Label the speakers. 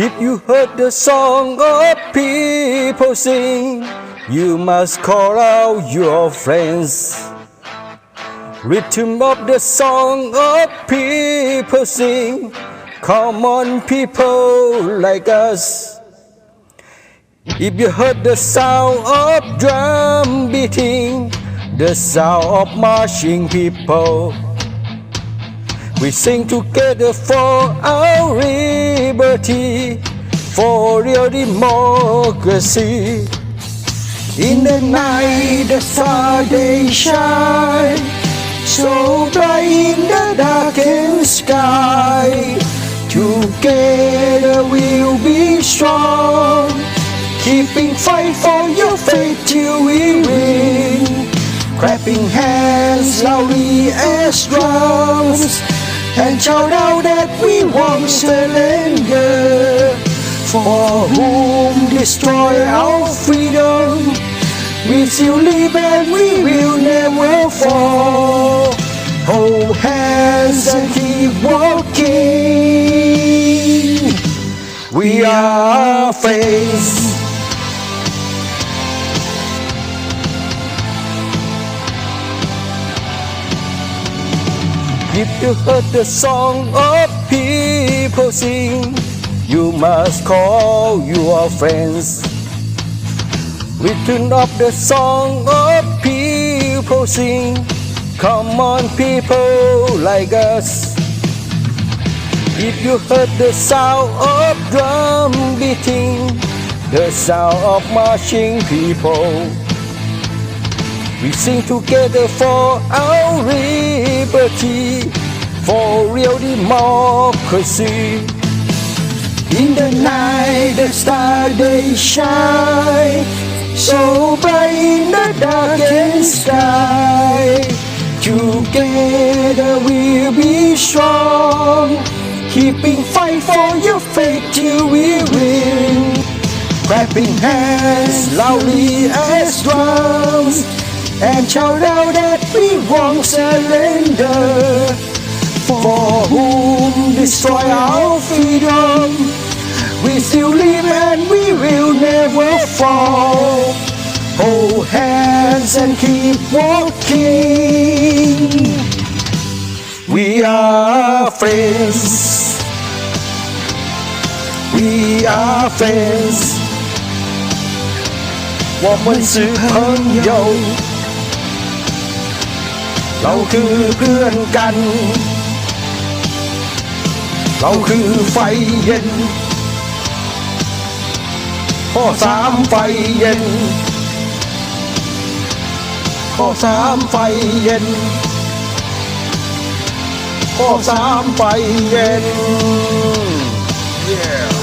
Speaker 1: If you heard the song of people sing, you must call out your friends. Rhythm of the song of people sing, come on people like us. If you heard the sound of drum beating, the sound of marching people, we sing together for our liberty, for your democracy. In the night, the star they shine, so bright in the darkened sky. Together we'll be strong, keeping fight for your faith till we win. Clapping hands loudly as drums, and shout out that we won't surrender. For whom destroy our freedom, we still live and we will never fall. Hold hands and keep walking. We are friends. If you heard the song of people sing, you must call your friends. Return up the song of people sing. Come on, people like us. If you heard the sound of drum beating, the sound of marching people. We sing together for our liberty, for real democracy. In the night, the star they shine, so bright in the darkened sky. Together we'll be strong, keeping fight for your faith till we win. Clapping hands loudly as drums and shout out that we won't surrender. For whom destroy our freedom, we still live and we will never fall. Hold hands and keep walking. We are friends. We are friends. 我们是朋友。เราคือเพื่อนกัน เราคือไฟเย็น ข้อสามไฟเย็น ข้อสามไฟเย็น ข้อสามไฟเย็น yeah